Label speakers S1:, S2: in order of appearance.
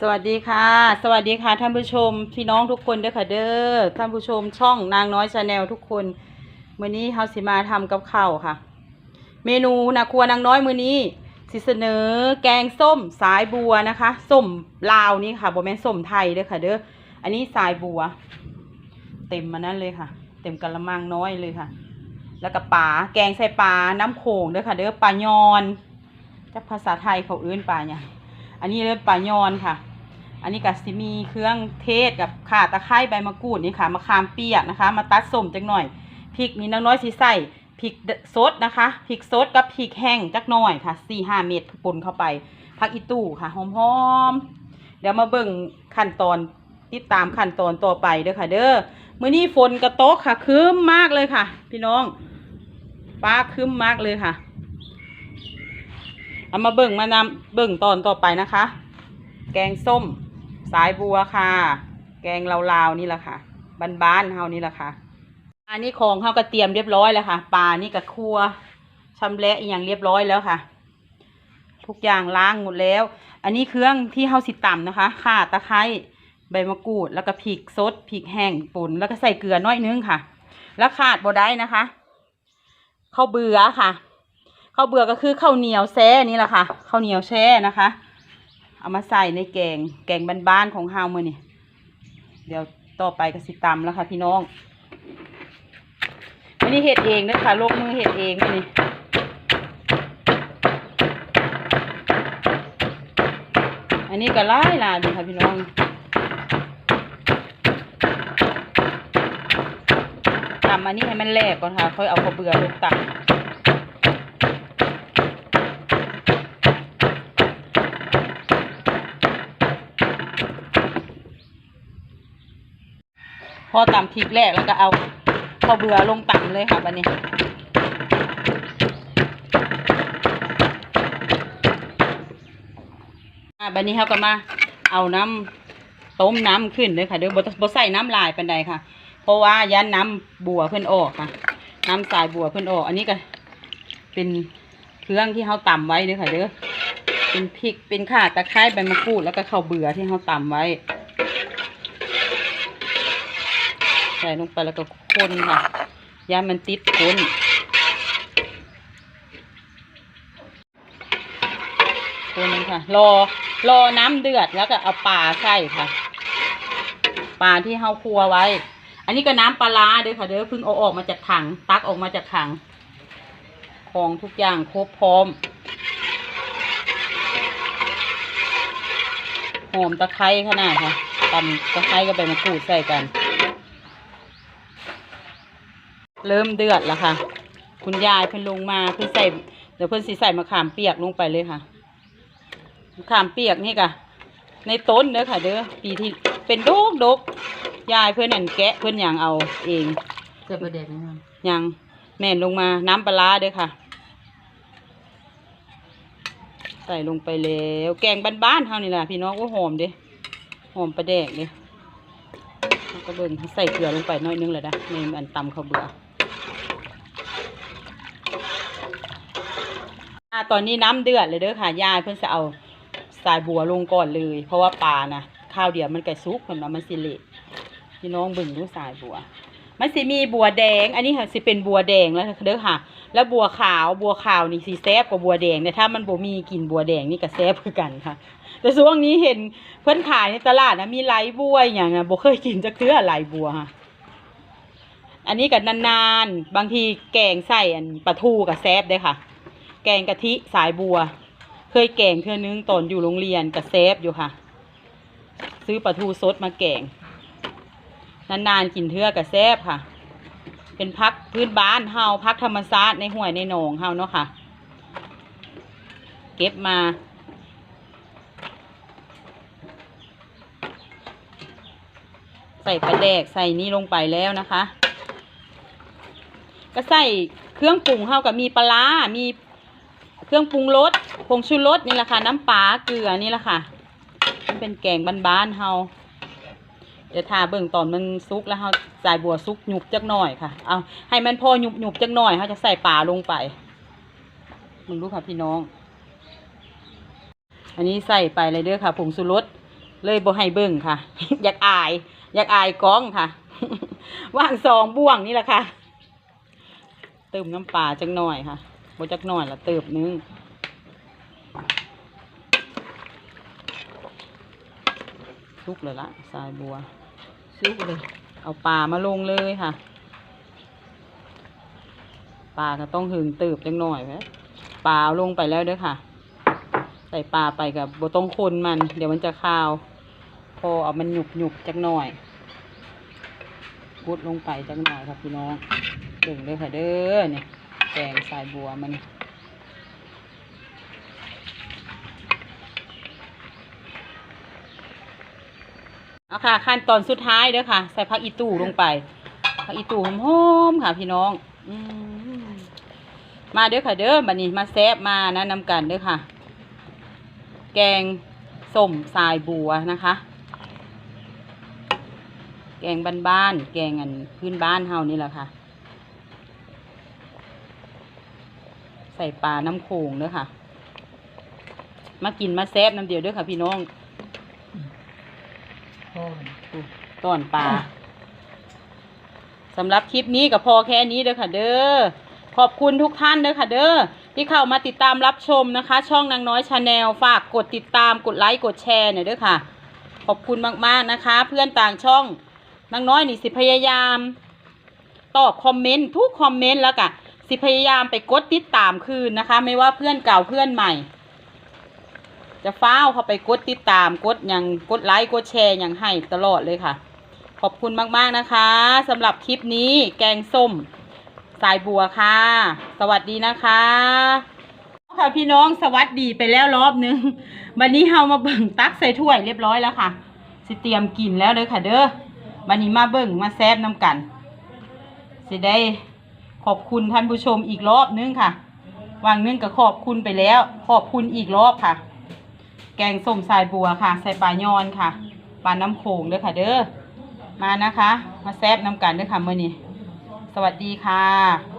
S1: สวัสดีค่ะ สวัสดีค่ะท่านผู้ชมพี่น้องทุกคนเด้อค่ะเด้อท่านผู้ชมช่องนางน้อยชาแนลทุกคนมื้อนี้เฮาสิมาทำกับข้าวค่ะ เมนูนะครัวนางน้อยมื้อนี้สิเสนอแกงส้มสายบัวนะคะส้มลาวนี่ค่ะบ่แม่นส้มไทยเด้อค่ะเด้ออันนี้สายบัว เต็มมานั่นเลยค่ะ เต็มกะละมังน้อยเลยค่ะ แล้วก็ปลาแกงใส่ปลาน้ำโขงเด้อค่ะเด้อปลายอนจากภาษาไทยเขาเอื้นปลาเนี่ยง อันนี้เรียปลายอนค่ะ อันนี้ก็สิมีเครื่องเทศกับข่าตะไคร้ใบมะกรูดนี่ค่ะมะขามเปียกนะคะ มาตัดส้มจักหน่อยพริกนี่น้อยๆสิใส่พริกสดนะคะพริกสดกับพริกแห้งจักหน่อยค่ะสี่ห้าเม็ดปนเข้าไปผักอีตู้ค่ะหอมๆเดี๋ยวมาเบิ่งขั้นตอนติดตามขั้นตอนต่อไปเด้อค่ะ เด้อมื้อนี้ฝนกระตกค่ะครึ้มมากเลยค่ะ พี่น้องฟ้าครึ้มมากเลยค่ะ เอามาเบิ่งมานำเบิ่งตอนต่อไปนะคะ แกงส้ม สายบัวค่ะ แกงลาวๆนี่แหละค่ะบ้านๆเฮานี่แหละค่ะอันนี้ของเฮาก็เตรียมเรียบร้อยแล้วค่ะปลานี่ก็ครัวชำแหละอย่างเรียบร้อยแล้วค่ะ ทุกอย่างล้างหมดแล้ว อันนี้เครื่องที่เฮาสิต่ำนะคะข่าตะไคร้ใบมะกรูดแล้วก็พริกสดพริกแห้งป่นแล้วก็ใส่เกลือน้อยนึงค่ะ แล้วขาดบ่ได้นะคะข้าวเบื่อค่ะ ข้าวเบื่อก็คือข้าวเหนียวแซ่นี่แหละค่ะข้าวเหนียวแช่นะคะ เอามาใส่ในแกงแกงบ้านๆของเฮามื่อนี่เดี๋ยวต่อไปก็สิตำแล้วค่ะ พี่น้องอันนี้เห็ดเองนะคะลงมือเห็ดเองนี่อันนี้ก็หลายลายเลยค่ะพี่น้องตำอันนี้ให้มันแหลกก่อนค่ะ ค่อยเอาข้าวเบื่อลงตำ อตำพริกแรกแล้วก็เอาข้าวเบื่อลงตำเลยค่ะบันนี้อ่าบันนี้เขาก็มาเอาน้ำต้มน้ำขึ้นเลยค่ะเดี๋ยวบ่ใส่น้ำลายปันใดค่ะ เพราะว่ายันน้ำบัวเพิ่นออกค่ะ น้ำสายบัวเพิ่นออก อันนี้ก็เป็นเครื่องที่เขาตำไว้เด้อค่ะเด้อเป็นพริกเป็นข่าตะไคร้ใบมะกรูดแล้วก็ข้าวเบื่อที่เขาตำไว้ ใส่ลงไปแล้วก็คนค่ะยามันติดคนคนค่ะ รอรอน้ำเดือดแล้วก็เอาปลาใส่ค่ะปลาที่เฮาครัวไว้ อันนี้ก็น้ำปลาร้าเด้อค่ะเด้อเพิ่งเอาออกมาจากถัง ตักออกมาจากถัง ของทุกอย่างครบพร้อมหอมตะไคร้ขนาดค่ะตำตะไคร้กับใบมะกรูดใส่กัน เริ่มเดือดแล้วค่ะ คุณยายเพิ่นลงมาเพิ่นใส่เดี๋ยวเพิ่นสิใส่มะขามเปียกลงไปเลยค่ะมะขามเปียกนี่ค่ะ ในต้นเด้อค่ะ เด้อปีที่เป็นโดกดกยายเพิ่นนั่นแกะเพิ่นอย่างเอาเอง
S2: จะประเด็นไหมครับ
S1: อย่างแม่นลงมาน้ำปลาร้าเด้อค่ะ ใส่ลงไปแล้ว แกงบ้านๆเฮานี่แหละพี่น้องก็หอมเด้หอมปลาแดกเด้แล้วก็เบิ่งใส่เกลือลงไปหน้อยนึงเลยนะในอันตำข้าวเบื่อ อ่าตอนนี้น้ำเดือดเลยเด้อค่ะยายเพิ่นจะเอาสายบัวลงก่อนเลย เพราะว่าปลานะข้าวเดียวมันไก่ซุกเพิ่นมันสิเละพี่น้องบิ่งดูสายบัว มันสิมีบัวแดง อันนี้ค่ะสิเป็นบัวแดงแล้วเด้อค่ะ แล้วบัวขาวบัวขาวนี่สิแซ่บกว่าบัวแดงแต่ถ้ามันบ่มีกลิ่นบัวแดงนี่ก็แซ่บคือกันค่ะ แต่ช่วงนี้เห็นเพื่อนขายในตลาดนะมีไหลบัวอย่างน่ะบ่เคยกินจักเทื่อไหลบัวค่ะอันนี้ก็นานๆ บางทีแกงใส่อันปลาทูกับแซ่บเด้ค่ะ แกงกะทิสายบัว เคยแกงเทื่อนึงตอนอยู่โรงเรียนกับแซ่บอยู่ค่ะ ซื้อปลาทูสดมาแกง นานๆกินเทื่อกับแซ่บค่ะ เป็นพักพื้นบ้านเฮาพักธรรมชาติในห้วยในหนองเฮาเนาะค่ะ เก็บมาใส่ปลาแดกใส่นี่ลงไปแล้วนะคะ ก็ใส่เครื่องปรุงเฮากับมีปลาร้ามี เครื่องปรุงรสผงชูรสนี่แหละค่ะ น้ำปลาเกลือนี่แหละค่ะมันเป็นแกงบ้านๆเฮาเดี๋ยวทาเบิ่งตอนมันซุกแล้วเขาใส่บัวซุกหยุบจักหน่อยค่ะ เอาให้มันพอหยุบหยุบจักหน่อยเขาจะใส่ปลาลงไปมึงรู้ค่ะพี่น้อง อันนี้ใส่ไปเลยเด้อค่ะผงสุรสเลยบ่ให้เบิ่งค่ะ อยากอาย อยากอายก้องค่ะว่างสองบ่วงนี่แหละค่ะ เติมน้ำปลาจักหน่อยค่ะ บ่จักหน่อยละเติบนึงลุกเลยละสายบัว
S2: ซุกเลย
S1: เอาปลามาลงเลยค่ะปลาก็ต้องหึงตืบจังหน่อยไหมปลาเอาลงไปแล้วเด้อค่ะ ใส่ปลาไปกับบต้องคนมัน เดี๋ยวมันจะคาว พอเอามันหยุบหยุบจักหน่อยกุดลงไปจักหน่อยครับพี่น้องเด่งเลยค่ะเด้อเนี่ย แกงสายบัวมันเอาค่ะ ขั้นตอนสุดท้ายเด้อค่ะ ใส่ผักอีตู่ลงไปผักอีตู่หอมๆค่ะ พี่น้องอมมาเด้อค่ะ เด้อบัดนี้มาแซบมานะนำกันเด้อค่ะ แกงส้มสายบัวนะคะ แกงบ้านๆแกงอันพื้นบ้านเฮานี่แหละค่ะ ใส่ปลาน้ำโขงเด้อค่ะ มากินมาแซบน้ำเดียวเด้อค่ะ พี่น้อง
S2: พ่อ
S1: ต้อนปลาสำหรับคลิปนี้ก็พอแค่นี้เด้อค่ะ เด้อขอบคุณทุกท่านเด้อค่ะเด้อที่เข้ามาติดตามรับชมนะคะ ช่องนางน้อยชาแนลฝากกดติดตามกดไลค์กดแชร์หน่อยเด้อค่ะ ขอบคุณมากๆนะคะ เพื่อนต่างช่องนางน้อยนี่สิพยายาม ตอบคอมเมนต์ทุกคอมเมนต์แล้วก็ สิพยายามไปกดติดตามคืนนะคะ ไม่ว่าเพื่อนเก่าเพื่อนใหม่ จะฟ้าวเข้าไปกดติดตามกดอย่างกดไลค์กดแชร์อย่างให้ตลอดเลยค่ะ ขอบคุณมากๆนะคะสำหรับคลิปนี้แกงส้มสายบัวค่ะ สวัสดีนะคะค่ะพี่น้องสวัสดีไปแล้วรอบนึงวันนี้เฮามาเบิ่งตักใส่ถ้วยเรียบร้อยแล้วค่ะ สิเตรียมกินแล้วเลยค่ะเด้อวันนี้มาเบิ่งมาแซบน้ำกัน สิได้ ขอบคุณท่านผู้ชมอีกรอบนึงค่ะวางนึงก็ขอบคุณไปแล้ว ขอบคุณอีกรอบค่ะ แกงส้มสายบัวค่ะ ใส่ปลายอนค่ะปลาน้ำโขงเด้อค่ะ เด้อมานะคะ มาแซบน้ำกันเด้อค่ะเมื่อนี้สวัสดีค่ะ